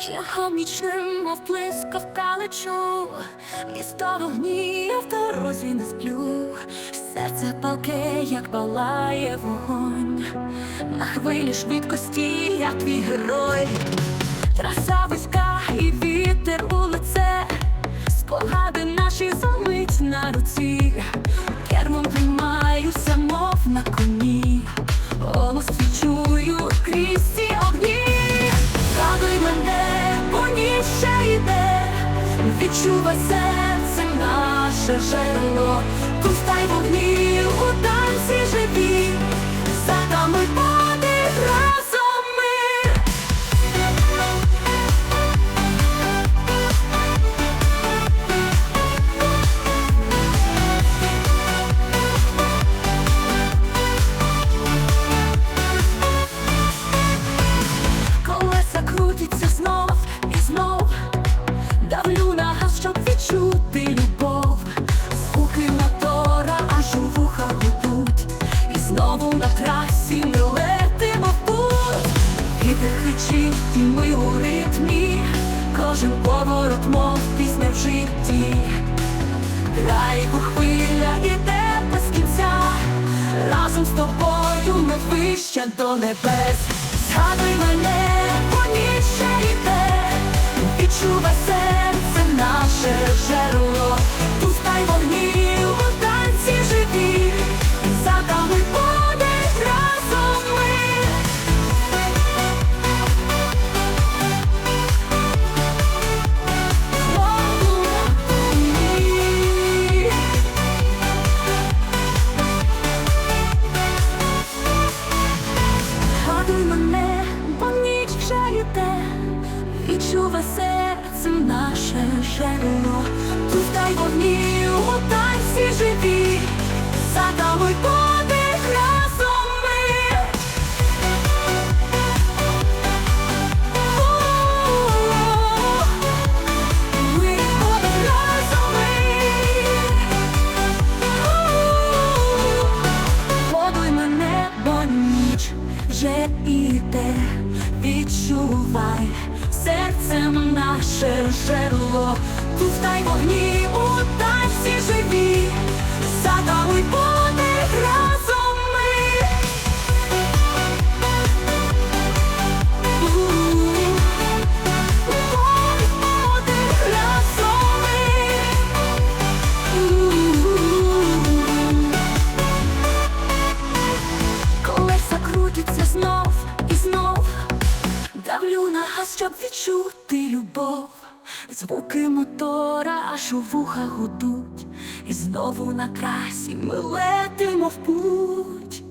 Шляхом нічним, мов блискавка лечу, місто вогні, я в дорозі не сплю, серце палке, як палає вогонь, на хвилі швидкості, я твій герой, траса вузька і вітер у лице, спогади наші замить на руці, ще йде, відчувай серцем наше жерло, пустай вогні трасі ми летимо в путь, Вітер кричить, і ми у ритмі, кожен поворот, мов пісня в житті. Райку хвиля іде без кінця, разом з тобою ми вище до небес. Згадуй мене, ще йде, відчувай серце наше Пустай вогні у танці живі, за тобою відчувай серцем наше жерло, пустай вогні у танці щоб відчути любов. Звуки мотора аж у вуха гудуть, і знову на красі ми летимо в путь.